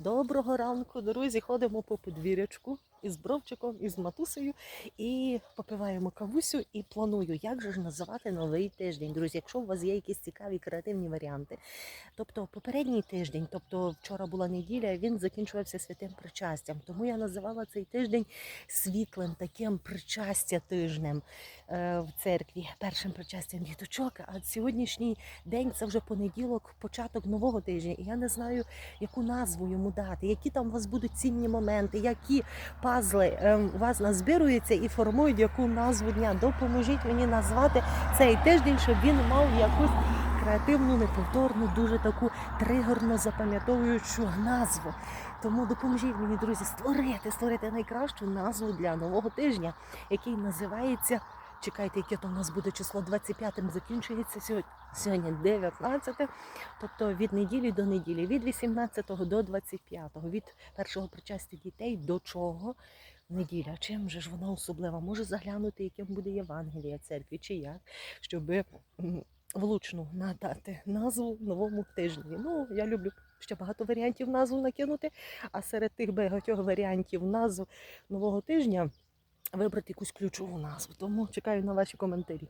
Доброго ранку, друзі. Ходимо по подвір'ячку із бровчиком, із матусею і попиваємо кавусю. І планую, як же ж називати новий тиждень. Друзі, якщо у вас є якісь цікаві креативні варіанти. Тобто, попередній тиждень, тобто вчора була неділя, він закінчувався святим причастям. Тому я називала цей тиждень світлим таким причастя тижнем е, в церкві, першим причастям діточок. А сьогоднішній день це вже понеділок, початок нового тижня. І я не знаю, яку назву йому дати, які там у вас будуть цінні моменти, які пазли ем, у вас назбируються і формують яку назву дня. Допоможіть мені назвати цей тиждень, щоб він мав якусь креативну, неповторну, дуже таку тригерно запам'ятовуючу назву. Тому допоможіть мені, друзі, створити, створити найкращу назву для нового тижня, який називається. Чекайте, яке то в нас буде число 25-м закінчується сьогодні. Сьогодні 19, тобто від неділі до неділі, від 18 до 25, від першого причастя дітей до чого неділя. Чим же ж вона особлива? Може заглянути, яким буде Євангелія церкві, чи як, щоб влучно надати назву новому тижні. Ну, я люблю ще багато варіантів назву накинути, а серед тих багатьох варіантів назв нового тижня вибрати якусь ключову назву. Тому чекаю на ваші коментарі.